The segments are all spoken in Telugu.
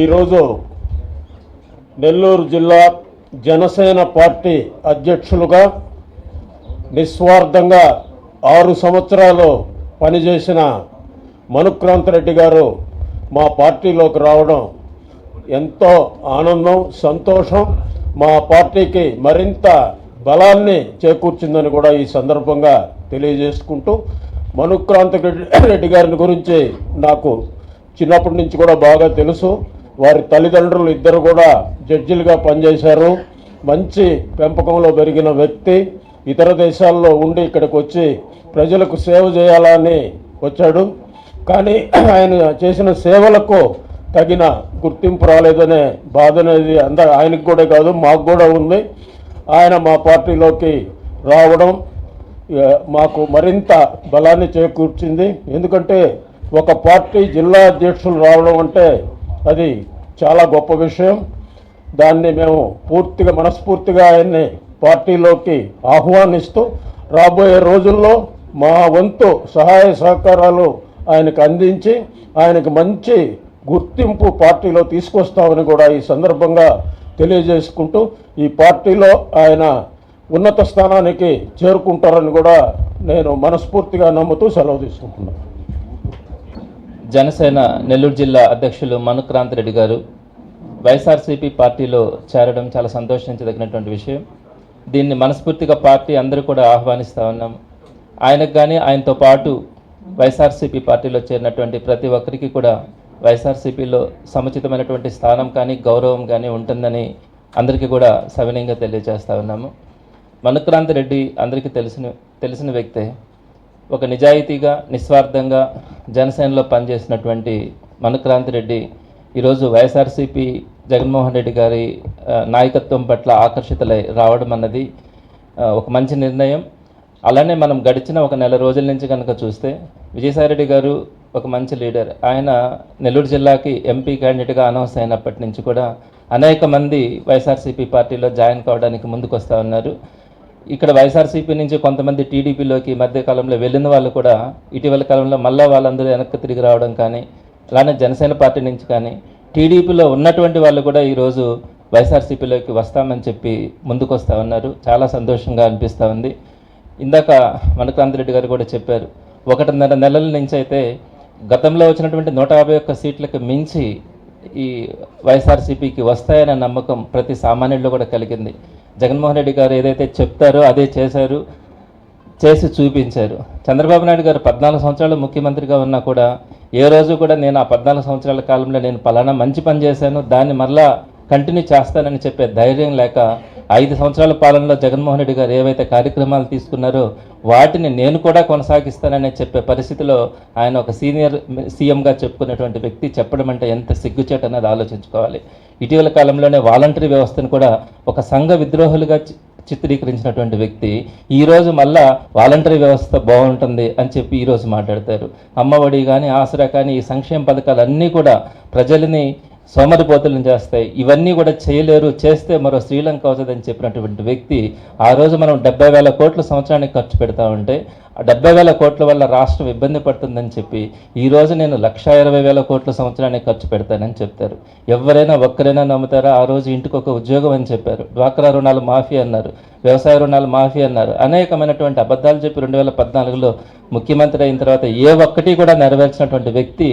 ఈరోజు నెల్లూరు జిల్లా జనసేన పార్టీ అధ్యక్షులుగా నిస్వార్థంగా ఆరు సంవత్సరాలు పనిచేసిన మనుక్రాంత్ రెడ్డి గారు మా పార్టీలోకి రావడం ఎంతో ఆనందం సంతోషం. మా పార్టీకి మరింత బలాన్ని చేకూర్చిందని కూడా ఈ సందర్భంగా తెలియజేసుకుంటూ మనుక్రాంత రెడ్డి గారిని గురించి నాకు చిన్నప్పటి నుంచి కూడా బాగా తెలుసు. వారి తల్లిదండ్రులు ఇద్దరు కూడా జడ్జిలుగా పనిచేశారు. మంచి పెంపకంలో పెరిగిన వ్యక్తి ఇతర దేశాల్లో ఉండి ఇక్కడికి వచ్చి ప్రజలకు సేవ చేయాలని వచ్చాడు. కానీ ఆయన చేసిన సేవలకు తగిన గుర్తింపు రాలేదనే బాధ అనేది అంద ఆయనకు కూడా కాదు మాకు కూడా ఉంది. ఆయన మా పార్టీలోకి రావడం మాకు మరింత బలాన్ని చేకూర్చింది. ఎందుకంటే ఒక పార్టీ జిల్లా అధ్యక్షులు రావడం అంటే అది చాలా గొప్ప విషయం. దాన్ని మేము పూర్తిగా మనస్ఫూర్తిగా ఆయన్ని పార్టీలోకి ఆహ్వానిస్తూ రాబోయే రోజుల్లో మా వంతు సహాయ సహకారాలు ఆయనకు అందించి ఆయనకు మంచి గుర్తింపు పార్టీలో తీసుకొస్తామని కూడా ఈ సందర్భంగా తెలియజేసుకుంటూ ఈ పార్టీలో ఆయన ఉన్నత స్థానానికి చేరుకుంటారని కూడా నేను మనస్ఫూర్తిగా నమ్ముతూ సెలవు తీసుకుంటున్నాను. జనసేన నెల్లూరు జిల్లా అధ్యక్షులు మనుక్రాంత్ రెడ్డి గారు వైఎస్ఆర్సీపీ పార్టీలో చేరడం చాలా సంతోషించదగినటువంటి విషయం. దీన్ని మనస్ఫూర్తిగా పార్టీ అందరూ కూడా ఆహ్వానిస్తూ ఉన్నాం. ఆయనకు కానీ ఆయనతో పాటు వైఎస్ఆర్సీపీ పార్టీలో చేరినటువంటి ప్రతి ఒక్కరికి కూడా వైఎస్ఆర్సీపీలో సముచితమైనటువంటి స్థానం కానీ గౌరవం కానీ ఉంటుందని అందరికీ కూడా సవినయంగా తెలియజేస్తూ ఉన్నాము. మనుక్రాంత్ రెడ్డి అందరికీ తెలిసిన తెలిసిన వ్యక్తే. ఒక నిజాయితీగా నిస్వార్థంగా జనసేనలో పనిచేసినటువంటి మనుక్రాంతి రెడ్డి ఈరోజు వైఎస్ఆర్సీపీ జగన్మోహన్ రెడ్డి గారి నాయకత్వం పట్ల ఆకర్షితులై రావడం అన్నది ఒక మంచి నిర్ణయం. అలానే మనం గడిచిన ఒక నెల రోజుల నుంచి కనుక చూస్తే విజయసాయిరెడ్డి గారు ఒక మంచి లీడర్. ఆయన నెల్లూరు జిల్లాకి ఎంపీ క్యాండిడేట్గా అనౌన్స్ అయినప్పటి నుంచి కూడా అనేక మంది వైఎస్ఆర్సీపీ పార్టీలో జాయిన్ కావడానికి ముందుకు వస్తూ ఉన్నారు. ఇక్కడ వైఎస్ఆర్సీపీ నుంచి కొంతమంది టీడీపీలోకి మధ్యకాలంలో వెళ్ళిన వాళ్ళు కూడా ఇటీవల కాలంలో మళ్ళా వాళ్ళందరూ వెనక్కి తిరిగి రావడం కానీ అలానే జనసేన పార్టీ నుంచి కానీ టీడీపీలో ఉన్నటువంటి వాళ్ళు కూడా ఈరోజు వైఎస్ఆర్సీపీలోకి వస్తామని చెప్పి ముందుకు వస్తూ ఉన్నారు. చాలా సంతోషంగా అనిపిస్తూ ఉంది. ఇందాక వనకాంత్ రెడ్డి గారు కూడా చెప్పారు ఒకటిన్నర నెలల నుంచి అయితే గతంలో వచ్చినటువంటి నూట యాభై ఒక్క సీట్లకు మించి ఈ వైఎస్ఆర్సీపీకి వస్తాయనే నమ్మకం ప్రతి సామాన్యుల్లో కూడా కలిగింది. జగన్మోహన్ రెడ్డి గారు ఏదైతే చెప్తారో అదే చేశారు చేసి చూపించారు. చంద్రబాబు నాయుడు గారు పద్నాలుగు సంవత్సరాలు ముఖ్యమంత్రిగా ఉన్నా కూడా ఏ రోజు కూడా నేను ఆ పద్నాలుగు సంవత్సరాల కాలంలో నేను పలానా మంచి పని చేశాను దాన్ని మరలా కంటిన్యూ చేస్తానని చెప్పే ధైర్యం లేక ఐదు సంవత్సరాల పాలనలో జగన్మోహన్ రెడ్డి గారు ఏవైతే కార్యక్రమాలు తీసుకున్నారో వాటిని నేను కూడా కొనసాగిస్తానని చెప్పే పరిస్థితిలో ఆయన ఒక సీనియర్ సీఎంగా చెప్పుకునేటువంటి వ్యక్తి చెప్పడం అంటే ఎంత సిగ్గుచేట అన్నది ఆలోచించుకోవాలి. ఇటీవల కాలంలోనే వాలంటరీ వ్యవస్థను కూడా ఒక సంఘ విద్రోహులుగా చి- చిత్రీకరించినటువంటి వ్యక్తి ఈరోజు మళ్ళా వాలంటరీ వ్యవస్థ బాగుంటుంది అని చెప్పి ఈరోజు మాట్లాడతారు. అమ్మఒడి కానీ ఆసరా కానీ ఈ సంక్షేమ పథకాలు అన్నీ కూడా ప్రజలని సోమరిపోతులను చేస్తాయి. ఇవన్నీ కూడా చేయలేరు చేస్తే మరో శ్రీలంక అవుతుందని చెప్పినటువంటి వ్యక్తి ఆ రోజు మనం డెబ్బై వేల కోట్ల సంవత్సరానికి ఖర్చు పెడతా ఉంటే ఆ డెబ్బై వేల కోట్ల వల్ల రాష్ట్రం ఇబ్బంది పడుతుందని చెప్పి ఈ రోజు నేను లక్ష ఇరవై వేల కోట్ల సంవత్సరానికి ఖర్చు పెడతానని చెప్తారు. ఎవరైనా ఒక్కరైనా నమ్ముతారా? ఆ రోజు ఇంటికి ఒక ఉద్యోగం అని చెప్పారు. డ్వాక్రా రుణాలు మాఫీ అన్నారు. వ్యవసాయ రుణాలు మాఫీ అన్నారు. అనేకమైనటువంటి అబద్ధాలు చెప్పి రెండు వేల పద్నాలుగులో ముఖ్యమంత్రి అయిన తర్వాత ఏ ఒక్కటి కూడా నెరవేర్చినటువంటి వ్యక్తి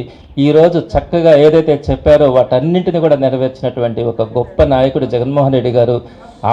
ఈరోజు చక్కగా ఏదైతే చెప్పారో వాటన్నింటిని కూడా నెరవేర్చినటువంటి ఒక గొప్ప నాయకుడు జగన్మోహన్ రెడ్డి గారు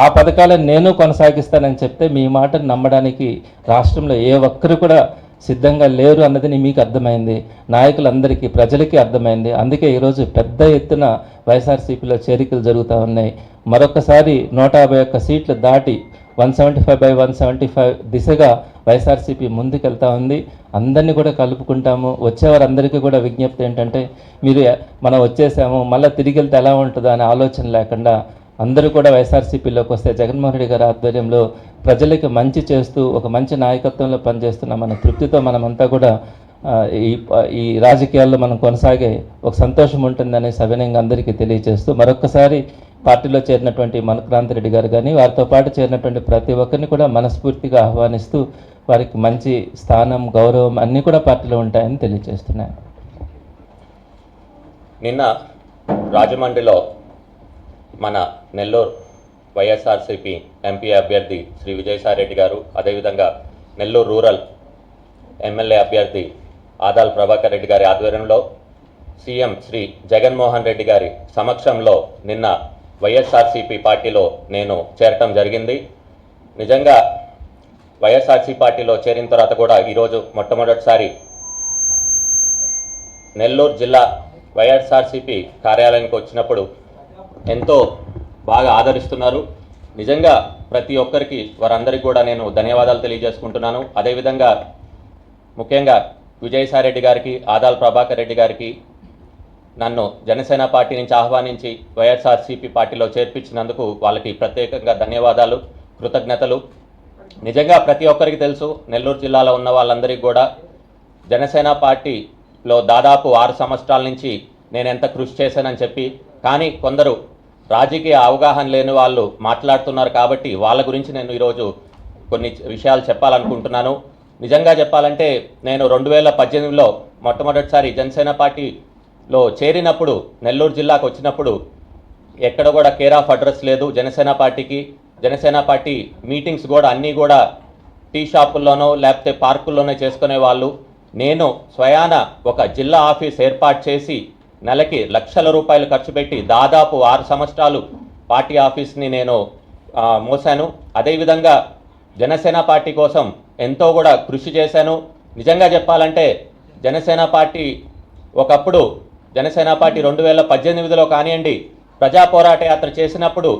ఆ పథకాలను నేను కొనసాగిస్తానని చెప్తే మీ మాటను నమ్మడానికి రాష్ట్రంలో ఏ ఒక్కరు కూడా సిద్ధంగా లేరు అన్నది మీకు అర్థమైంది. నాయకులందరికీ ప్రజలకి అర్థమైంది. అందుకే ఈరోజు పెద్ద ఎత్తున వైఎస్ఆర్సీపీలో చేరికలు జరుగుతూ ఉన్నాయి. మరొకసారి నూట యాభై ఒక్క సీట్లు దాటి one seventy five by one seventy five దిశగా వైఎస్ఆర్సీపీ ముందుకెళ్తా ఉంది. అందరినీ కూడా కలుపుకుంటాము. వచ్చేవారందరికీ కూడా విజ్ఞప్తి ఏంటంటే మీరు మనం వచ్చేసాము మళ్ళీ తిరిగి వెళ్తే ఎలా ఉంటుందో అనే ఆలోచన లేకుండా అందరూ కూడా వైఎస్ఆర్సీపీలోకి వస్తే జగన్మోహన్ రెడ్డి గారి ఆధ్వర్యంలో ప్రజలకు మంచి చేస్తూ ఒక మంచి నాయకత్వంలో పనిచేస్తున్న మన తృప్తితో మనమంతా కూడా ఈ ఈ రాజకీయాల్లో మనం కొనసాగే ఒక సంతోషం ఉంటుందని సవినయంగా అందరికీ తెలియజేస్తూ మరొకసారి పార్టీలో చేరినటువంటి మనక్రాంతి రెడ్డి గారు కానీ వారితో పాటు చేరినటువంటి ప్రతి ఒక్కరిని కూడా మనస్ఫూర్తిగా ఆహ్వానిస్తూ వారికి మంచి స్థానం గౌరవం అన్నీ కూడా పార్టీలో ఉంటాయని తెలియజేస్తున్నాను. నిన్న రాజమండ్రిలో మన నెల్లూరు వైఎస్ఆర్సీపీ ఎంపీ అభ్యర్థి శ్రీ విజయసాయిరెడ్డి గారు అదేవిధంగా నెల్లూరు రూరల్ ఎమ్మెల్యే అభ్యర్థి ఆదాల్ ప్రభాకర్ రెడ్డి గారి ఆధ్వర్యంలో సీఎం శ్రీ జగన్మోహన్ రెడ్డి గారి సమక్షంలో నిన్న వైఎస్ఆర్సీపీ పార్టీలో నేను చేరటం జరిగింది. నిజంగా వైఎస్ఆర్సీ పార్టీలో చేరిన తర్వాత కూడా ఈరోజు మొట్టమొదటిసారి నెల్లూరు జిల్లా వైఎస్ఆర్సీపీ కార్యాలయానికి వచ్చినప్పుడు ఎంతో బాగా ఆదరిస్తున్నారు. నిజంగా ప్రతి ఒక్కరికి వారందరికీ కూడా నేను ధన్యవాదాలు తెలియజేసుకుంటున్నాను. అదేవిధంగా ముఖ్యంగా విజయసాయిరెడ్డి గారికి ఆదాల్ ప్రభాకర్ రెడ్డి గారికి నన్ను జనసేన పార్టీ నుంచి ఆహ్వానించి వైఎస్ఆర్సీపీ పార్టీలో చేర్పించినందుకు వాళ్ళకి ప్రత్యేకంగా ధన్యవాదాలు కృతజ్ఞతలు. నిజంగా ప్రతి ఒక్కరికి తెలుసు నెల్లూరు జిల్లాలో ఉన్న వాళ్ళందరికీ కూడా జనసేన పార్టీలో దాదాపు ఆరు సంవత్సరాల నుంచి నేను ఎంత కృషి చేశానని చెప్పి కానీ కొందరు రాజకీయ అవగాహన లేని వాళ్ళు మాట్లాడుతున్నారు కాబట్టి వాళ్ళ గురించి నేను ఈరోజు కొన్ని విషయాలు చెప్పాలనుకుంటున్నాను. నిజంగా చెప్పాలంటే నేను రెండు వేల పద్దెనిమిదిలో మొట్టమొదటిసారి జనసేన పార్టీలో చేరినప్పుడు నెల్లూరు జిల్లాకు వచ్చినప్పుడు ఎక్కడ కూడా కేర్ ఆఫ్ అడ్రస్ లేదు. జనసేన పార్టీకి జనసేన పార్టీ మీటింగ్స్ కూడా అన్నీ కూడా టీ షాపుల్లోనో లేకపోతే పార్కుల్లోనో చేసుకునే వాళ్ళు. నేను స్వయాన ఒక జిల్లా ఆఫీస్ ఏర్పాటు చేసి నెలకి లక్షల రూపాయలు ఖర్చు పెట్టి దాదాపు ఆరు సంవత్సరాలు పార్టీ ఆఫీస్ని నేను మోసాను. అదేవిధంగా జనసేన పార్టీ కోసం ఎంతో కూడా కృషి చేశాను. నిజంగా చెప్పాలంటే జనసేన పార్టీ ఒకప్పుడు జనసేన పార్టీ రెండు వేల పద్దెనిమిదిలో కానివ్వండి ప్రజా పోరాట యాత్ర చేసినప్పుడు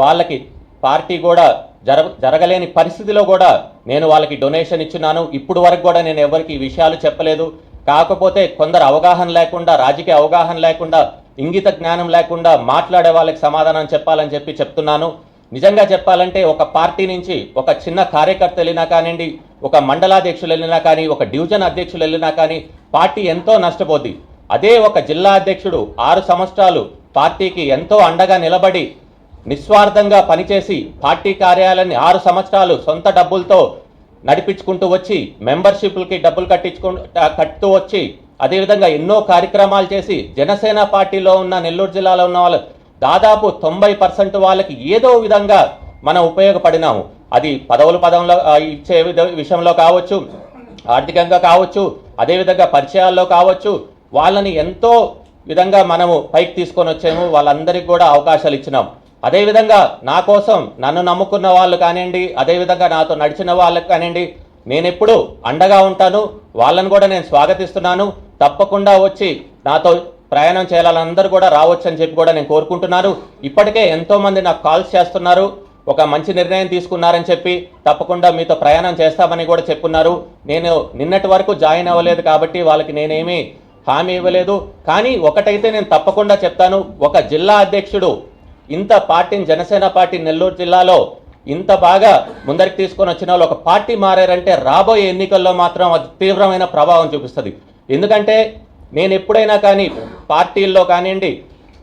వాళ్ళకి పార్టీ కూడా జర జరగలేని పరిస్థితిలో కూడా నేను వాళ్ళకి డొనేషన్ ఇచ్చున్నాను. ఇప్పుడు వరకు కూడా నేను ఎవరికి ఈ విషయాలు చెప్పలేదు. కాకపోతే కొందరు అవగాహన లేకుండా రాజకీయ అవగాహన లేకుండా ఇంగిత జ్ఞానం లేకుండా మాట్లాడే వాళ్ళకి సమాధానం చెప్పాలని చెప్పి చెప్తున్నాను. నిజంగా చెప్పాలంటే ఒక పార్టీ నుంచి ఒక చిన్న కార్యకర్త వెళ్ళినా కానివ్వండి ఒక మండలాధ్యక్షులు వెళ్ళినా కానీ ఒక డివిజన్ అధ్యక్షులు వెళ్ళినా కానీ పార్టీ ఎంతో నష్టపోద్ది. అదే ఒక జిల్లా అధ్యక్షుడు ఆరు సంవత్సరాలు పార్టీకి ఎంతో అండగా నిలబడి నిస్వార్థంగా పనిచేసి పార్టీ కార్యాలయాన్ని ఆరు సంవత్సరాలు సొంత డబ్బులతో నడిపించుకుంటూ వచ్చి మెంబర్షిప్లకి డబ్బులు కట్టించుకు కట్టుతూ వచ్చి అదేవిధంగా ఎన్నో కార్యక్రమాలు చేసి జనసేన పార్టీలో ఉన్న నెల్లూరు జిల్లాలో ఉన్న వాళ్ళు దాదాపు తొంభై పర్సెంట్ వాళ్ళకి ఏదో విధంగా మనం ఉపయోగపడినాము. అది పదవులు పదంలో ఇచ్చే విషయంలో కావచ్చు ఆర్థికంగా కావచ్చు అదేవిధంగా పరిచయాల్లో కావచ్చు వాళ్ళని ఎంతో విధంగా మనము పైకి తీసుకొని వచ్చాము వాళ్ళందరికీ కూడా అవకాశాలు ఇచ్చినాం. అదేవిధంగా నా కోసం నన్ను నమ్ముకున్న వాళ్ళు కానివ్వండి అదేవిధంగా నాతో నడిచిన వాళ్ళకి కానివ్వండి నేను ఎప్పుడు అండగా ఉంటాను. వాళ్ళని కూడా నేను స్వాగతిస్తున్నాను. తప్పకుండా వచ్చి నాతో ప్రయాణం చేయాలని అందరూ కూడా రావచ్చు అని చెప్పి కూడా నేను కోరుకుంటున్నాను. ఇప్పటికే ఎంతోమంది నాకు కాల్స్ చేస్తున్నారు. ఒక మంచి నిర్ణయం తీసుకున్నారని చెప్పి తప్పకుండా మీతో ప్రయాణం చేస్తామని కూడా చెప్పున్నారు. నేను నిన్నటి వరకు జాయిన్ అవ్వలేదు కాబట్టి వాళ్ళకి నేనేమి హామీ ఇవ్వలేదు. కానీ ఒకటైతే నేను తప్పకుండా చెప్తాను. ఒక జిల్లా అధ్యక్షుడు ఇంత పార్టీని జనసేన పార్టీ నెల్లూరు జిల్లాలో ఇంత బాగా ముందరికి తీసుకొని వచ్చిన వాళ్ళు ఒక పార్టీ మారారంటే రాబోయే ఎన్నికల్లో మాత్రం అది తీవ్రమైన ప్రభావం చూపిస్తుంది. ఎందుకంటే నేను ఎప్పుడైనా కానీ పార్టీల్లో కానివ్వండి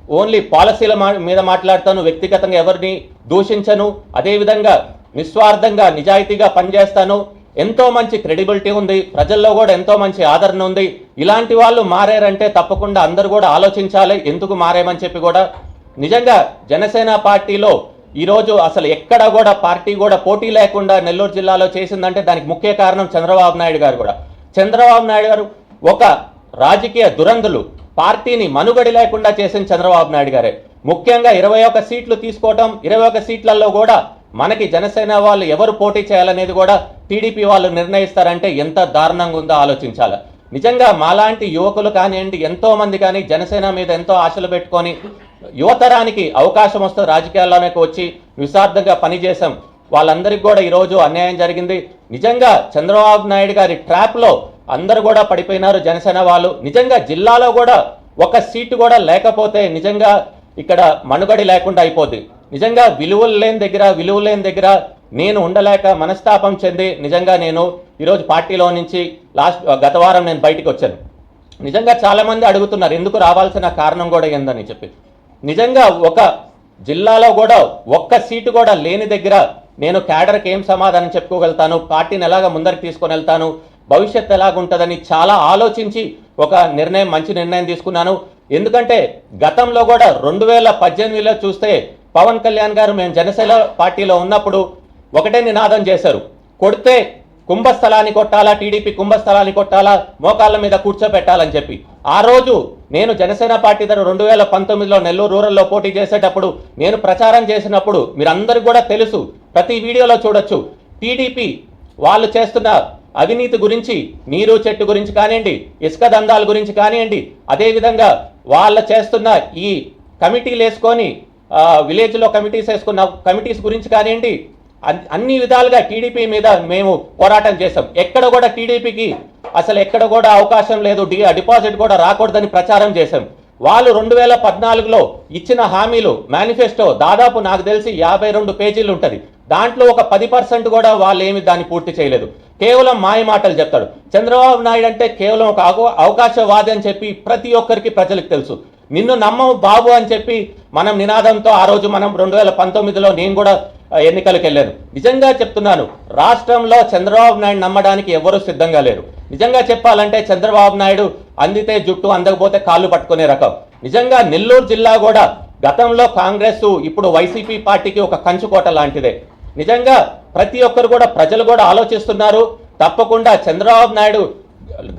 ఓన్లీ పాలసీల మా- మీద మాట్లాడతాను వ్యక్తిగతంగా ఎవరిని దూషించను అదేవిధంగా నిస్వార్థంగా నిజాయితీగా పనిచేస్తాను. ఎంతో మంచి క్రెడిబిలిటీ ఉంది ప్రజల్లో కూడా ఎంతో మంచి ఆదరణ ఉంది. ఇలాంటి వాళ్ళు మారారంటే తప్పకుండా అందరూ కూడా ఆలోచించాలి ఎందుకు మారేమని చెప్పి కూడా. నిజంగా జనసేన పార్టీలో ఈరోజు అసలు ఎక్కడ కూడా పార్టీ కూడా పోటీ లేకుండా నెల్లూరు జిల్లాలో చేసిందంటే దానికి ముఖ్య కారణం చంద్రబాబు నాయుడు గారు కూడా. చంద్రబాబు నాయుడు గారు ఒక రాజకీయ దురంధులు పార్టీని మనుగడి లేకుండా చేసిన చంద్రబాబు నాయుడు గారే. ముఖ్యంగా ఇరవై ఒక్క సీట్లు తీసుకోవటం ఇరవై ఒక సీట్లలో కూడా మనకి జనసేన వాళ్ళు ఎవరు పోటీ చేయాలనేది కూడా టీడీపీ వాళ్ళు నిర్ణయిస్తారంటే ఎంత దారుణంగా ఉందో ఆలోచించాలి. నిజంగా మాలాంటి యువకులు కానివ్వండి ఎంతో మంది కానీ జనసేన మీద ఎంతో ఆశలు పెట్టుకొని యువతరానికి అవకాశం వస్తే రాజకీయాల్లోకి వచ్చి నిస్వార్థంగా పనిచేశాం. వాళ్ళందరికీ కూడా ఈరోజు అన్యాయం జరిగింది. నిజంగా చంద్రబాబు నాయుడు గారి ట్రాప్లో అందరూ కూడా పడిపోయినారు జనసేన వాళ్ళు. నిజంగా జిల్లాలో కూడా ఒక సీటు కూడా లేకపోతే నిజంగా ఇక్కడ మనుగడి లేకుండా అయిపోద్ది. నిజంగా విలువలు లేని దగ్గర విలువలు లేని దగ్గర నేను ఉండలేక మనస్తాపం చెంది నిజంగా నేను ఈరోజు పార్టీలో నుంచి లాస్ట్ గత వారం నేను బయటికి వచ్చాను. నిజంగా చాలామంది అడుగుతున్నారు ఎందుకు రావాల్సిన కారణం కూడా ఏందని చెప్పి. నిజంగా ఒక జిల్లాలో కూడా ఒక్క సీటు కూడా లేని దగ్గర నేను క్యాడర్కి ఏం సమాధానం చెప్పుకోగలుగుతాను? పార్టీని ఎలాగ ముందరికి తీసుకొని వెళ్తాను? భవిష్యత్తు ఎలాగుంటుందని చాలా ఆలోచించి ఒక నిర్ణయం మంచి నిర్ణయం తీసుకున్నాను. ఎందుకంటే గతంలో కూడా రెండు వేల పద్దెనిమిదిలో చూస్తే పవన్ కళ్యాణ్ గారు మేము జనసేన పార్టీలో ఉన్నప్పుడు ఒకటే నినాదం చేశారు. కొడితే కుంభస్థలాన్ని కొట్టాలా టీడీపీ కుంభస్థలాన్ని కొట్టాలా మోకాళ్ళ మీద కూర్చోబెట్టాలని చెప్పి. ఆ రోజు నేను జనసేన పార్టీ తరఫు రెండు వేల పంతొమ్మిదిలో నెల్లూరు రూరల్లో పోటీ చేసేటప్పుడు నేను ప్రచారం చేసినప్పుడు మీరందరికీ కూడా తెలుసు ప్రతి వీడియోలో చూడొచ్చు. టీడీపీ వాళ్ళు చేస్తున్న అవినీతి గురించి నీరు చెట్టు గురించి కానివ్వండి ఇసుక దందాల గురించి కానివ్వండి అదేవిధంగా వాళ్ళ చేస్తున్న ఈ కమిటీలు వేసుకొని విలేజ్లో కమిటీస్ వేసుకున్న కమిటీస్ గురించి కానివ్వండి అన్- అన్ని విధాలుగా టీడీపీ మీద మేము పోరాటం చేశాం. ఎక్కడ కూడా టీడీపీకి అసలు ఎక్కడ కూడా అవకాశం లేదు డిపాజిట్ కూడా రాకూడదని ప్రచారం చేశాం. వాళ్ళు రెండు వేల పద్నాలుగులో ఇచ్చిన హామీలు మేనిఫెస్టో దాదాపు నాకు తెలిసి యాభై రెండు పేజీలు ఉంటుంది. దాంట్లో ఒక పది పర్సెంట్ కూడా వాళ్ళు ఏమి దాన్ని పూర్తి చేయలేదు. కేవలం మాయ మాటలు చెప్తాడు. చంద్రబాబు నాయుడు అంటే కేవలం ఒక అవ- అవకాశవాది అని చెప్పి ప్రతి ఒక్కరికి ప్రజలకు తెలుసు. నిన్ను నమ్మవు బాబు అని చెప్పి మనం నినాదంతో ఆ రోజు మనం రెండు వేల పంతొమ్మిదిలో నేను కూడా ఎన్నికలకు వెళ్ళాను నిజంగా చెప్తున్నాను రాష్ట్రంలో చంద్రబాబు నాయుడు నమ్మడానికి ఎవరూ సిద్ధంగా లేరు. నిజంగా చెప్పాలంటే చంద్రబాబు నాయుడు అందితే జుట్టు అందకపోతే కాళ్ళు పట్టుకునే రకం. నిజంగా నెల్లూరు జిల్లా కూడా గతంలో కాంగ్రెస్ ఇప్పుడు వైసీపీ పార్టీకి ఒక కంచుకోట లాంటిదే. నిజంగా ప్రతి ఒక్కరు కూడా ప్రజలు కూడా ఆలోచిస్తున్నారు తప్పకుండా చంద్రబాబు నాయుడు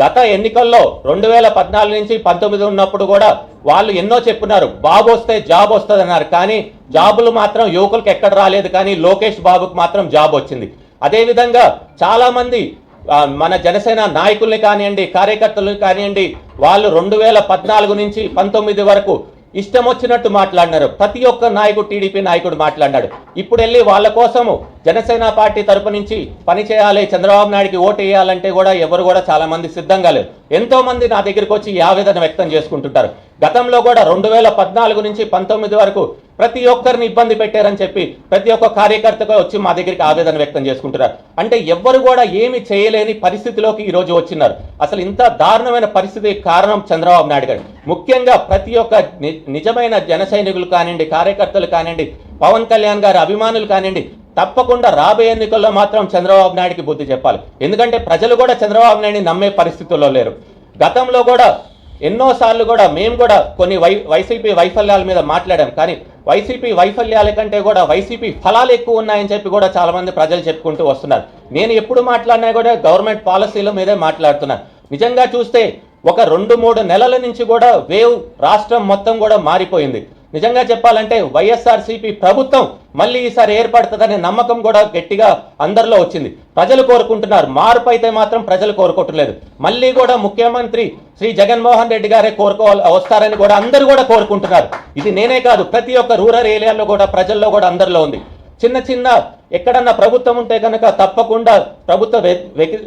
గత ఎన్నికల్లో రెండు వేల పద్నాలుగు నుంచి పంతొమ్మిది ఉన్నప్పుడు కూడా వాళ్ళు ఎన్నో చెప్పున్నారు బాబు వస్తే జాబ్ వస్తుంది అన్నారు కానీ జాబులు మాత్రం యువకులకు ఎక్కడ రాలేదు కానీ లోకేష్ బాబుకు మాత్రం జాబ్ వచ్చింది. అదేవిధంగా చాలామంది మన జనసేన నాయకుల్ని కానివ్వండి కార్యకర్తలను కానివ్వండి వాళ్ళు రెండు వేల పద్నాలుగు నుంచి పంతొమ్మిది వరకు ఇష్టం వచ్చినట్టు మాట్లాడినారు. ప్రతి ఒక్క నాయకుడు టీడీపీ నాయకుడు మాట్లాడినాడు. ఇప్పుడు వెళ్ళి వాళ్ళ కోసము జనసేన పార్టీ తరపు నుంచి పనిచేయాలి చంద్రబాబు నాయుడికి ఓటు వేయాలంటే కూడా ఎవరు కూడా చాలా మంది సిద్ధంగా లేరు. ఎంతో మంది నా దగ్గరికి వచ్చి ఆవేదన వ్యక్తం చేసుకుంటుంటారు. గతంలో కూడా రెండు వేల పద్నాలుగు నుంచి పంతొమ్మిది వరకు ప్రతి ఒక్కరిని ఇబ్బంది పెట్టారని చెప్పి ప్రతి ఒక్క కార్యకర్తగా వచ్చి మా దగ్గరికి ఆవేదన వ్యక్తం చేసుకుంటున్నారు. అంటే ఎవ్వరు కూడా ఏమి చేయలేని పరిస్థితిలోకి ఈరోజు వచ్చినారు. అసలు ఇంత దారుణమైన పరిస్థితి కారణం చంద్రబాబు నాయుడు గారు. ముఖ్యంగా ప్రతి ఒక్క ని- నిజమైన జన సైనికులు కానివ్వండి కార్యకర్తలు కానివ్వండి పవన్ కళ్యాణ్ గారి అభిమానులు కానివ్వండి తప్పకుండా రాబోయే ఎన్నికల్లో మాత్రం చంద్రబాబు నాయుడికి బుద్ధి చెప్పాలి. ఎందుకంటే ప్రజలు కూడా చంద్రబాబు నాయుడిని నమ్మే పరిస్థితుల్లో లేరు. గతంలో కూడా ఎన్నోసార్లు కూడా మేము కూడా కొన్ని వై వైసీపీ వైఫల్యాల మీద మాట్లాడాం. కానీ వైసీపీ వైఫల్యాల కంటే కూడా వైసీపీ ఫలాలు ఎక్కువ ఉన్నాయని చెప్పి కూడా చాలామంది ప్రజలు చెప్పుకుంటూ వస్తున్నారు. నేను ఎప్పుడు మాట్లాడినా కూడా గవర్నమెంట్ పాలసీల మీదే మాట్లాడుతున్నాను నిజంగా చూస్తే ఒక రెండు మూడు నెలల నుంచి కూడా వేవ్ రాష్ట్రం మొత్తం కూడా మారిపోయింది. నిజంగా చెప్పాలంటే వైఎస్ఆర్సీపీ ప్రభుత్వం మళ్ళీ ఈసారి ఏర్పడుతుందనే నమ్మకం కూడా గట్టిగా అందరిలో వచ్చింది. ప్రజలు కోరుకుంటున్నారు. మార్పు అయితే మాత్రం ప్రజలు కోరుకోవట్లేదు. మళ్ళీ కూడా ముఖ్యమంత్రి శ్రీ జగన్మోహన్ రెడ్డి గారే కోరుకోవాలి వస్తారని కూడా అందరూ కూడా కోరుకుంటున్నారు. ఇది నేనే కాదు ప్రతి ఒక్క రూరల్ ఏరియాలో కూడా ప్రజల్లో కూడా అందరిలో ఉంది. చిన్న చిన్న ఎక్కడన్నా ప్రభుత్వం ఉంటే కనుక తప్పకుండా ప్రభుత్వ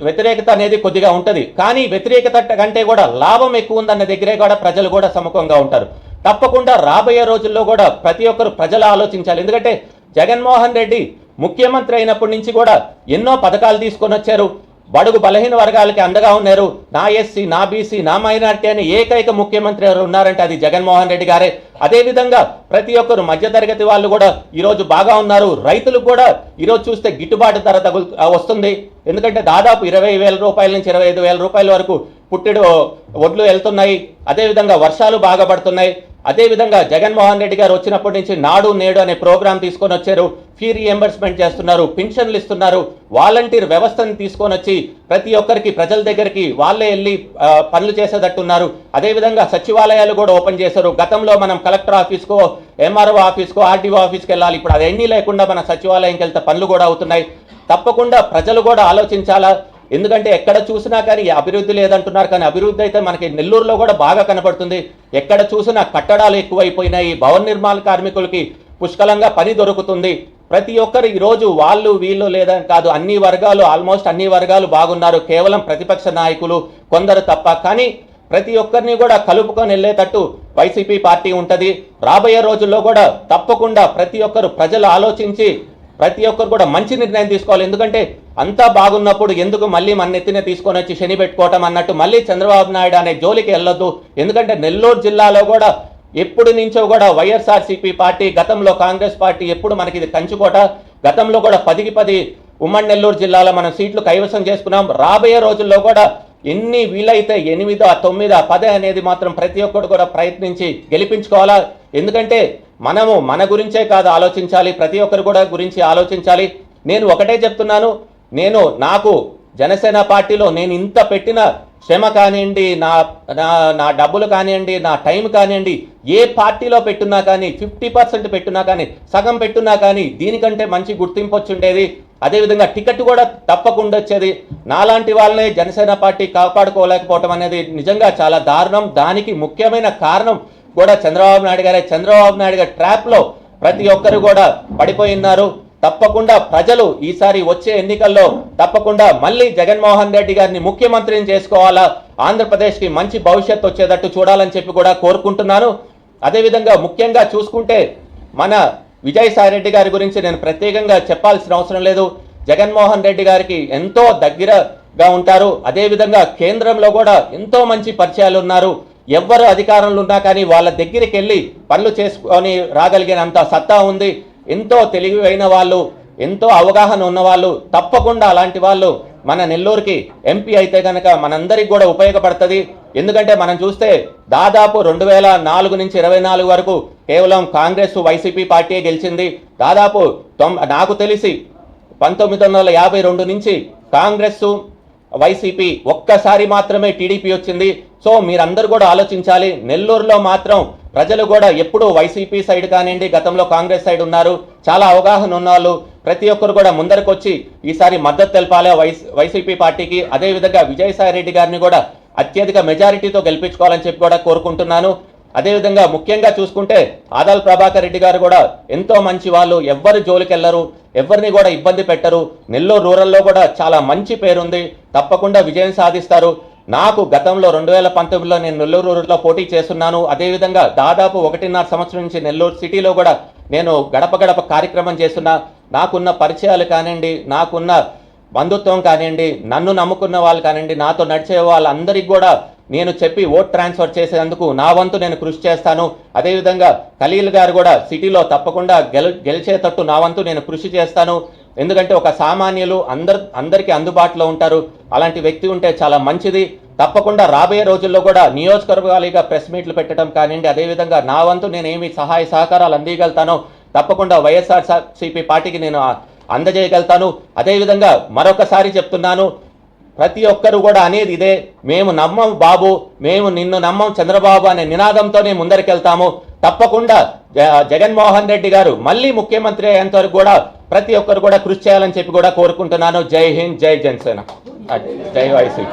వ్యతిరేకత అనేది కొద్దిగా ఉంటుంది. కానీ వ్యతిరేకత కంటే కూడా లాభం ఎక్కువ ఉందన్న దగ్గరే కూడా ప్రజలు కూడా సముఖంగా ఉంటారు. తప్పకుండా రాబోయే రోజుల్లో కూడా ప్రతి ఒక్కరు ప్రజలు ఆలోచించాలి. ఎందుకంటే జగన్మోహన్ రెడ్డి ముఖ్యమంత్రి అయినప్పటి నుంచి కూడా ఎన్నో పథకాలు తీసుకొని వచ్చారు. బడుగు బలహీన వర్గాలకి అండగా ఉన్నారు. నా ఎస్సీ నా బీసీ నా మైనార్టీ అని ఏకైక ముఖ్యమంత్రి ఎవరు ఉన్నారంటే అది జగన్మోహన్ రెడ్డి గారే. అదేవిధంగా ప్రతి ఒక్కరు మధ్యతరగతి వాళ్ళు కూడా ఈరోజు బాగా ఉన్నారు. రైతులకు కూడా ఈరోజు చూస్తే గిట్టుబాటు ధర తగులు వస్తుంది. ఎందుకంటే దాదాపు ఇరవై వేల రూపాయల నుంచి ఇరవై ఐదు వేల రూపాయల వరకు పుట్టెడు ఒడ్లు వెళ్తున్నాయి. అదేవిధంగా వర్షాలు బాగా పడుతున్నాయి. అదేవిధంగా జగన్మోహన్ రెడ్డి గారు వచ్చినప్పటి నుంచి నాడు నేడు అనే ప్రోగ్రాం తీసుకొని వచ్చారు. ఫీ రియంబర్స్మెంట్ చేస్తున్నారు పింఛన్లు ఇస్తున్నారు. వాలంటీర్ వ్యవస్థను తీసుకొని వచ్చి ప్రతి ఒక్కరికి ప్రజల దగ్గరికి వాళ్ళే వెళ్ళి పనులు చేసేటట్టున్నారు. అదేవిధంగా సచివాలయాలు కూడా ఓపెన్ చేశారు. గతంలో మనం కలెక్టర్ ఆఫీస్కో ఎంఆర్ఓ ఆఫీస్కో ఆర్డీఓ ఆఫీస్కి వెళ్ళాలి. ఇప్పుడు అవన్నీ లేకుండా మన సచివాలయంకి వెళ్తే పనులు కూడా అవుతున్నాయి. తప్పకుండా ప్రజలు కూడా ఆలోచించాలా? ఎందుకంటే ఎక్కడ చూసినా కానీ అభివృద్ధి లేదంటున్నారు కానీ అభివృద్ధి అయితే మనకి నెల్లూరులో కూడా బాగా కనపడుతుంది ఎక్కడ చూసినా కట్టడాలు ఎక్కువైపోయినాయి. భవన నిర్మాణ కార్మికులకి పుష్కలంగా పని దొరుకుతుంది. ప్రతి ఒక్కరు ఈరోజు వాళ్ళు వీళ్ళు లేదా కాదు అన్ని వర్గాలు ఆల్మోస్ట్ అన్ని వర్గాలు బాగున్నారు. కేవలం ప్రతిపక్ష నాయకులు కొందరు తప్ప. కానీ ప్రతి ఒక్కరిని కూడా కలుపుకొని వెళ్ళేటట్టు వైసీపీ పార్టీ ఉంటుంది. రాబోయే రోజుల్లో కూడా తప్పకుండా ప్రతి ఒక్కరు ప్రజలు ఆలోచించి ప్రతి ఒక్కరు కూడా మంచి నిర్ణయం తీసుకోవాలి. ఎందుకంటే అంతా బాగున్నప్పుడు ఎందుకు మళ్ళీ మన ఎత్తిన తీసుకొని వచ్చి శని పెట్టుకోవటం అన్నట్టు మళ్ళీ చంద్రబాబు నాయుడు అనే జోలికి వెళ్ళొద్దు? ఎందుకంటే నెల్లూరు జిల్లాలో కూడా ఎప్పుడు నుంచో కూడా వైఎస్ఆర్సీపీ పార్టీ గతంలో కాంగ్రెస్ పార్టీ ఎప్పుడు మనకి ఇది కంచుకోట. గతంలో కూడా పదికి పది ఉమ్మడి నెల్లూరు జిల్లాలో మనం సీట్లు కైవసం చేసుకున్నాం. రాబోయే రోజుల్లో కూడా ఎన్ని వీలైతే ఎనిమిదో తొమ్మిదో పదే అనేది మాత్రం ప్రతి ఒక్కరు కూడా ప్రయత్నించి గెలిపించుకోవాలా? ఎందుకంటే మనము మన గురించే కాదు ఆలోచించాలి. ప్రతి ఒక్కరు కూడా గురించి ఆలోచించాలి. నేను ఒకటే చెప్తున్నాను. నేను నాకు జనసేన పార్టీలో నేను ఇంత పెట్టిన శ్రమ కానివ్వండి నా నా నా డబ్బులు కానివ్వండి నా టైం కానివ్వండి ఏ పార్టీలో పెట్టున్నా కానీ ఫిఫ్టీ పర్సెంట్ పెట్టున్నా కానీ సగం పెట్టున్నా కానీ దీనికంటే మంచి గుర్తింపు వచ్చి ఉండేది. అదేవిధంగా టికెట్ కూడా తప్పకుండా వచ్చేది. నాలాంటి వాళ్ళనే జనసేన పార్టీ కాపాడుకోలేకపోవటం అనేది నిజంగా చాలా దారుణం. దానికి ముఖ్యమైన కారణం కూడా చంద్రబాబు నాయుడు గారే. చంద్రబాబు నాయుడు గారి ట్రాప్లో ప్రతి ఒక్కరు కూడా పడిపోయి ఉన్నారు. తప్పకుండా ప్రజలు ఈసారి వచ్చే ఎన్నికల్లో తప్పకుండా మళ్ళీ జగన్మోహన్ రెడ్డి గారిని ముఖ్యమంత్రిని చేసుకోవాలా? ఆంధ్రప్రదేశ్కి మంచి భవిష్యత్తు వచ్చేటట్టు చూడాలని చెప్పి కూడా కోరుకుంటున్నాను. అదేవిధంగా ముఖ్యంగా చూసుకుంటే మన విజయసాయి రెడ్డి గారి గురించి నేను ప్రత్యేకంగా చెప్పాల్సిన అవసరం లేదు. జగన్మోహన్ రెడ్డి గారికి ఎంతో దగ్గరగా ఉంటారు. అదేవిధంగా కేంద్రంలో కూడా ఎంతో మంచి పరిచయాలు ఉన్నారు. ఎవ్వరు అధికారంలో ఉన్నా కానీ వాళ్ళ దగ్గరికి వెళ్ళి పనులు చేసుకొని రాగలిగినంత సత్తా ఉంది. ఎంతో తెలివైన వాళ్ళు ఎంతో అవగాహన ఉన్నవాళ్ళు తప్పకుండా అలాంటి వాళ్ళు మన నెల్లూరుకి ఎంపీ అయితే కనుక మనందరికి కూడా ఉపయోగపడుతుంది. ఎందుకంటే మనం చూస్తే దాదాపు రెండు వేల నాలుగు నుంచి ఇరవై నాలుగు వరకు కేవలం కాంగ్రెస్ వైసీపీ పార్టీ గెలిచింది. దాదాపు తొమ్ నాకు తెలిసి పంతొమ్మిది వందల యాభై రెండు నుంచి కాంగ్రెస్ వైసీపీ ఒక్కసారి మాత్రమే టీడీపీ వచ్చింది. సో మీరందరూ కూడా ఆలోచించాలి నెల్లూరులో మాత్రం ప్రజలు కూడా ఎప్పుడూ వైసీపీ సైడ్ కానివ్వండి గతంలో కాంగ్రెస్ సైడ్ ఉన్నారు. చాలా అవగాహన ఉన్నవాళ్ళు. ప్రతి ఒక్కరు కూడా ముందరకొచ్చి ఈసారి మద్దతు తెలపాలి. వైసీపీ పార్టీకి. అదేవిధంగా విజయసాయి రెడ్డి గారిని కూడా అత్యధిక మెజారిటీతో గెలిపించుకోవాలని చెప్పి కూడా కోరుకుంటున్నాను. అదేవిధంగా ముఖ్యంగా చూసుకుంటే ఆదాల్ ప్రభాకర్ రెడ్డి గారు కూడా ఎంతో మంచి వాళ్ళు. ఎవ్వరు జోలికెళ్ళరు. ఎవరిని కూడా ఇబ్బంది పెట్టరు. నెల్లూరు రూరల్లో కూడా చాలా మంచి పేరుంది. తప్పకుండా విజయం సాధిస్తారు. నాకు గతంలో రెండు వేల పంతొమ్మిదిలో నేను నెల్లూరు రూరల్లో పోటీ చేస్తున్నాను. అదేవిధంగా దాదాపు ఒకటిన్నర సంవత్సరం నుంచి నెల్లూరు సిటీలో కూడా నేను గడప గడప కార్యక్రమం చేస్తున్నా. నాకున్న పరిచయాలు కానివ్వండి నాకున్న బంధుత్వం కానివ్వండి నన్ను నమ్ముకున్న వాళ్ళు కానివ్వండి నాతో నడిచే వాళ్ళందరికీ కూడా నేను చెప్పి ఓట్ ట్రాన్స్ఫర్ చేసేందుకు నా వంతు నేను కృషి చేస్తాను. అదేవిధంగా ఖలీల్ గారు కూడా సిటీలో తప్పకుండా గెల గెలిచేటట్టు నా వంతు నేను కృషి చేస్తాను. ఎందుకంటే ఒక సామాన్యులు అందరు అందరికీ అందుబాటులో ఉంటారు. అలాంటి వ్యక్తి ఉంటే చాలా మంచిది. తప్పకుండా రాబోయే రోజుల్లో కూడా నియోజకవర్గాలుగా ప్రెస్ మీట్లు పెట్టడం కానివ్వండి అదేవిధంగా నా వంతు నేను ఏమి సహాయ సహకారాలు అందియగలుగుతానో తప్పకుండా వైఎస్ఆర్ సిపి పార్టీకి నేను అందజేయగలుగుతాను. అదేవిధంగా మరొకసారి చెప్తున్నాను ప్రతి ఒక్కరు కూడా అనేది ఇదే మేము నమ్మం బాబు మేము నిన్ను నమ్మం చంద్రబాబు అనే నినాదంతోనే ముందరికెళ్తాము. తప్పకుండా జ- జగన్మోహన్ రెడ్డి గారు మళ్ళీ ముఖ్యమంత్రి అయ్యేంత వరకు కూడా ప్రతి ఒక్కరు కూడా కృషి చేయాలని చెప్పి కూడా కోరుకుంటున్నాను. జై హింద్ జై జనసేన. జై వైసీపీ.